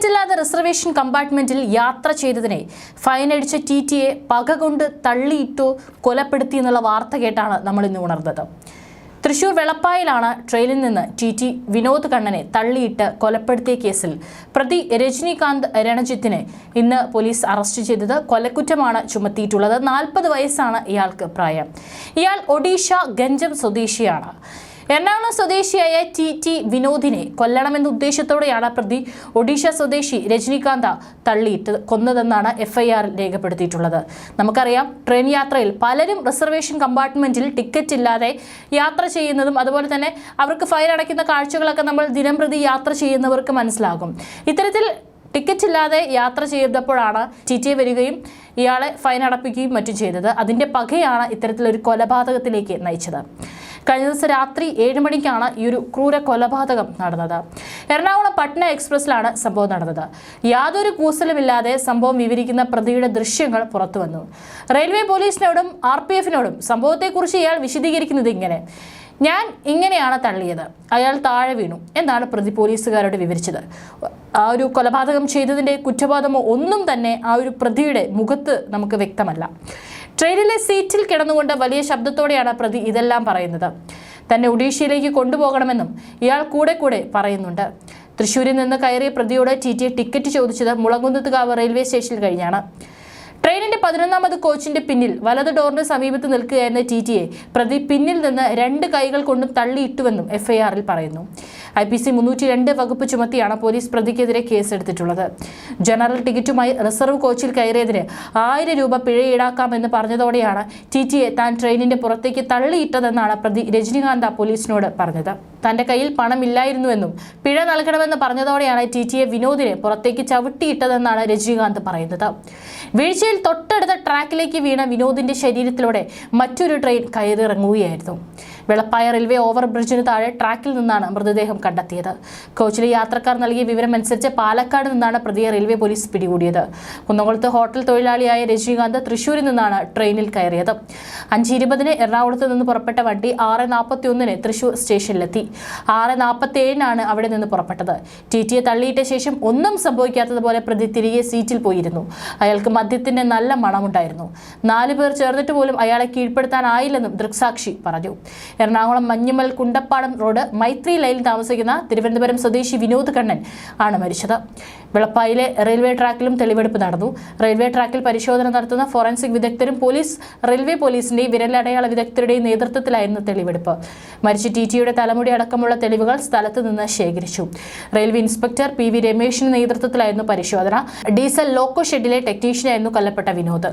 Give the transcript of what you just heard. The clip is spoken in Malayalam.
ടിക്കറ്റില്ലാതെ റിസർവേഷൻ കമ്പാർട്ട്മെന്റിൽ യാത്ര ചെയ്തതിനെ ഫൈനടിച്ച ടി ടിയെ പക കൊണ്ട് തള്ളിയിട്ടു കൊലപ്പെടുത്തി എന്നുള്ള വാർത്ത കേട്ടാണ് നമ്മൾ ഇന്ന് ഉണർന്നത്. തൃശൂർ വെളപ്പായിലാണ് ട്രെയിനിൽ നിന്ന് ടി ടി വിനോദ് കണ്ണനെ തള്ളിയിട്ട് കൊലപ്പെടുത്തിയ കേസിൽ പ്രതി രജനീകാന്ത് രണജിത്തിനെ ഇന്ന് പോലീസ് അറസ്റ്റ് ചെയ്തത് കൊലക്കുറ്റമാണ് ചുമത്തിയിട്ടുള്ളത്. നാൽപ്പത് വയസ്സാണ് ഇയാൾക്ക് പ്രായം. ഇയാൾ ഒഡീഷ ഗഞ്ചം സ്വദേശിയാണ്. എറണാകുളം സ്വദേശിയായ ടി ടി വിനോദിനെ കൊല്ലണമെന്ന ഉദ്ദേശത്തോടെയാണ് പ്രതി ഒഡീഷ സ്വദേശി രജനീകാന്ത തള്ളിയിട്ട് കൊന്നതെന്നാണ് എഫ്ഐആറിൽ രേഖപ്പെടുത്തിയിട്ടുള്ളത്. നമുക്കറിയാം ട്രെയിൻ യാത്രയിൽ പലരും റിസർവേഷൻ കമ്പാർട്ട്മെന്റിൽ ടിക്കറ്റ് ഇല്ലാതെ യാത്ര ചെയ്യുന്നതും അതുപോലെ തന്നെ അവർക്ക് ഫയൽ അടയ്ക്കുന്ന കാഴ്ചകളൊക്കെ നമ്മൾ ദിനം പ്രതി യാത്ര ചെയ്യുന്നവർക്ക് മനസ്സിലാകും. ഇത്തരത്തിൽ ടിക്കറ്റ് ഇല്ലാതെ യാത്ര ചെയ്തപ്പോഴാണ് ടി വരികയും ഇയാളെ ഫൈൻ അടപ്പിക്കുകയും മറ്റും ചെയ്തത്. അതിന്റെ പകയാണ് ഇത്തരത്തിലൊരു കൊലപാതകത്തിലേക്ക് നയിച്ചത്. കഴിഞ്ഞ ദിവസം രാത്രി ഏഴ് മണിക്കാണ് ഈ ഒരു ക്രൂര കൊലപാതകം നടന്നത്. എറണാകുളം പട്ന എക്സ്പ്രസ്സിലാണ് സംഭവം നടന്നത്. യാതൊരു കൂസലുമില്ലാതെ സംഭവം വിവരിക്കുന്ന പ്രതിയുടെ ദൃശ്യങ്ങൾ പുറത്തുവന്നു. റെയിൽവേ പോലീസിനോടും ആർ പി എഫിനോടും സംഭവത്തെക്കുറിച്ച് ഇയാൾ വിശദീകരിക്കുന്നത് ഇങ്ങനെ. ഞാൻ ഇങ്ങനെയാണ് തള്ളിയത്. അയാൾ താഴെ വീണു. എന്നാണ് പ്രതി പോലീസുകാരോട് വിവരിച്ചത്. ആ ഒരു കൊലപാതകം ചെയ്തതിന്റെ കുറ്റബോധമോ ഒന്നും തന്നെ ആ ഒരു പ്രതിയുടെ മുഖത്ത് നമുക്ക് വ്യക്തമല്ല. ട്രെയിനിലെ സീറ്റിൽ കിടന്നുകൊണ്ട് വലിയ ശബ്ദത്തോടെയാണ് പ്രതി ഇതെല്ലാം പറയുന്നത്. തന്നെ ഒഡീഷയിലേക്ക് കൊണ്ടുപോകണമെന്നും ഇയാൾ കൂടെ കൂടെ പറയുന്നുണ്ട്. തൃശ്ശൂരിൽ നിന്ന് കയറിയ പ്രതിയോട് ടി ടി ടിക്കറ്റ് ചോദിച്ചത് മുളങ്കുന്നത്തുകാവ് റെയിൽവേ സ്റ്റേഷനിൽ കഴിഞ്ഞാണ്. ട്രെയിനിന്റെ പതിനൊന്നാമത് കോച്ചിന്റെ പിന്നിൽ വലത് ഡോറിന് സമീപത്ത് നിൽക്കുകയായിരുന്ന ടി ടിയെ പ്രതി പിന്നിൽ നിന്ന് രണ്ട് കൈകൾ കൊണ്ടും തള്ളിയിട്ടുവെന്നും എഫ്ഐആറിൽ പറയുന്നു. ഐ പി സി മുന്നൂറ്റി രണ്ട് വകുപ്പ് ചുമത്തിയാണ് പോലീസ് പ്രതിക്കെതിരെ കേസെടുത്തിട്ടുള്ളത്. ജനറൽ ടിക്കറ്റുമായി റിസർവ് കോച്ചിൽ കയറിയതിന് ആയിരം രൂപ പിഴ ഈടാക്കാമെന്ന് പറഞ്ഞതോടെയാണ് ടി ടിയെ താൻ ട്രെയിനിന്റെ പുറത്തേക്ക് തള്ളിയിട്ടതെന്നാണ് പ്രതി രജനീകാന്ത പോലീസിനോട് പറഞ്ഞത്. തന്റെ കയ്യിൽ പണമില്ലായിരുന്നുവെന്നും പിഴ നൽകണമെന്ന് പറഞ്ഞതോടെയാണ് ടി ടിയെ വിനോദിനെ പുറത്തേക്ക് ചവിട്ടിയിട്ടതെന്നാണ് രജനീകാന്ത് പറയുന്നത്. വീഴ്ചയിൽ തൊട്ടടുത്ത ട്രാക്കിലേക്ക് വീണ വിനോദിന്റെ ശരീരത്തിലൂടെ മറ്റൊരു ട്രെയിൻ കയറിയിറങ്ങുകയായിരുന്നു. വെളപ്പായ റെയിൽവേ ഓവർ ബ്രിഡ്ജിന് താഴെ ട്രാക്കിൽ നിന്നാണ് മൃതദേഹം കണ്ടെത്തിയത്. കോച്ചിലെ യാത്രക്കാർ നൽകിയ വിവരമനുസരിച്ച് പാലക്കാട് നിന്നാണ് പ്രതിയെ റെയിൽവേ പോലീസ് പിടികൂടിയത്. കുന്നംകുളത്ത് ഹോട്ടൽ തൊഴിലാളിയായ രജനീകാന്ത് തൃശൂരിൽ നിന്നാണ് ട്രെയിനിൽ കയറിയത്. അഞ്ച് ഇരുപതിന് എറണാകുളത്ത് നിന്ന് പുറപ്പെട്ട വണ്ടി ആറ് നാൽപ്പത്തി ഒന്നിന് തൃശൂർ സ്റ്റേഷനിലെത്തി. ആറ് നാൽപ്പത്തി ഏഴിനാണ് അവിടെ നിന്ന് പുറപ്പെട്ടത്. ടി ടിയെ തള്ളിയിട്ട ശേഷം ഒന്നും സംഭവിക്കാത്തതുപോലെ പ്രതി തിരികെ സീറ്റിൽ പോയിരുന്നു. അയാൾക്ക് മദ്യത്തിന്റെ നല്ല മണമുണ്ടായിരുന്നു. നാല് പേർ ചേർന്നിട്ട് പോലും അയാളെ കീഴ്പ്പെടുത്താനായില്ലെന്നും ദൃക്സാക്ഷി പറഞ്ഞു. എറണാകുളം മഞ്ഞുമൽ കുണ്ടപ്പാടം റോഡ് മൈത്രി ലൈനിൽ താമസിക്കുന്ന തിരുവനന്തപുരം സ്വദേശി വിനോദ് കണ്ണൻ ആണ് മരിച്ചത്. വെളപ്പായിലെ റെയിൽവേ ട്രാക്കിലും തെളിവെടുപ്പ് നടന്നു. റെയിൽവേ ട്രാക്കിൽ പരിശോധന നടത്തുന്ന ഫോറൻസിക് വിദഗ്ധരും പോലീസ് റെയിൽവേ പോലീസിന്റെയും വിരലടയാള വിദഗ്ധരുടെയും നേതൃത്വത്തിലായിരുന്നു തെളിവെടുപ്പ്. മരിച്ച ടി ടിയുടെ തലമുടി അടക്കമുള്ള തെളിവുകൾ സ്ഥലത്ത് നിന്ന് ശേഖരിച്ചു. റെയിൽവേ ഇൻസ്പെക്ടർ പി വി രമേശിന്റെ നേതൃത്വത്തിലായിരുന്നു പരിശോധന. ഡീസൽ ലോക്കോ ഷെഡിലെ ടെക്നീഷ്യനായിരുന്നു കൊല്ലപ്പെട്ട വിനോദ്.